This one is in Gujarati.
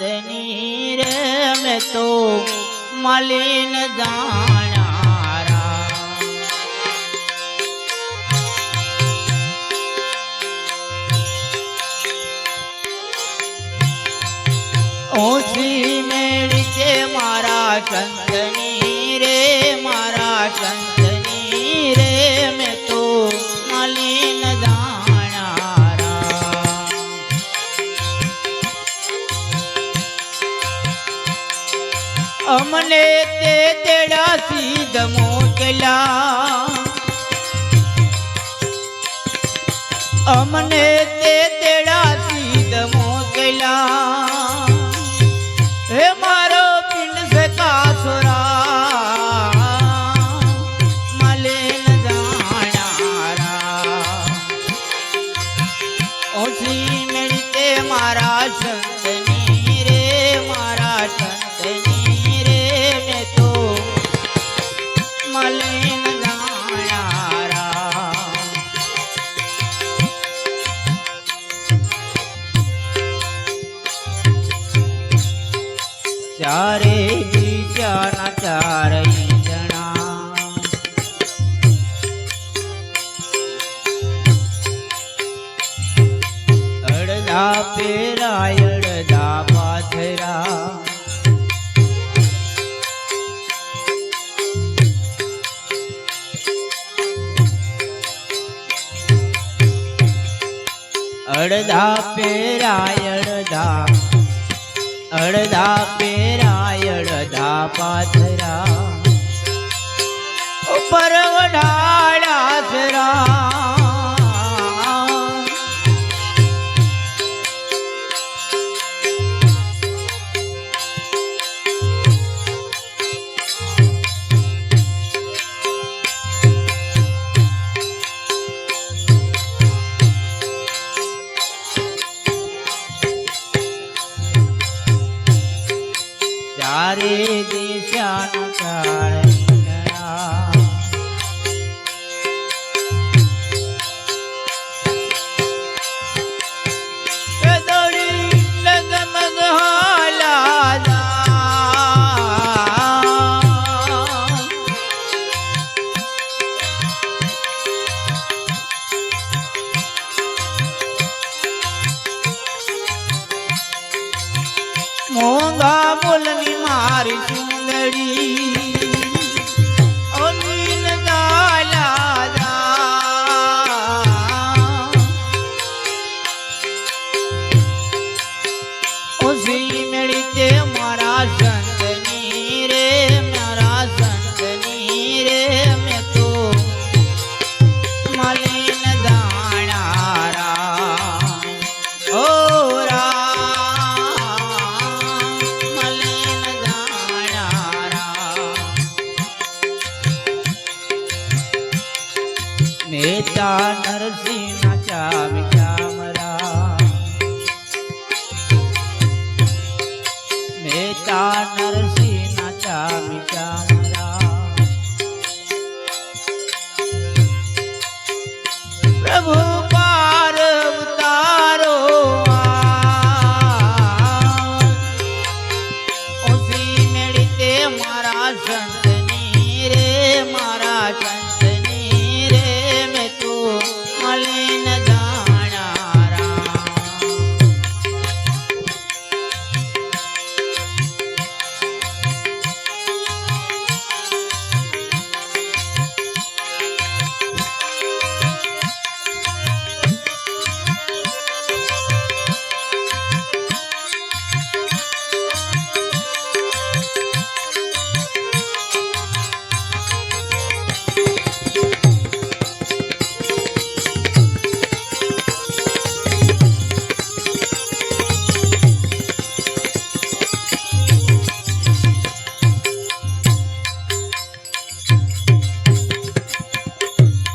સંતની રે મેં તો મલિન દાણારા ઓછી મેળ છે મારા સંતની રે મારા સંતની અમને તે તેડા સીધ મોકલા અમને તે તેડા સીધ મોકલા હે મારો પિંડ સકાસુરા મલિન જાણારા ઓછી મેળતે મારા સંતની ચારે બીજાના ચાર જણા અડધા પેરાય અડધા પાથરા. અડધા પેરાય અડધા અડધા પેરાય અડધા પાથરા. ઉપર ચારે દિશાનો ચાર મારી સુંદરી અમીન દાલા ઓ જી મેળી મારા તા નરસિંહ નાચાવી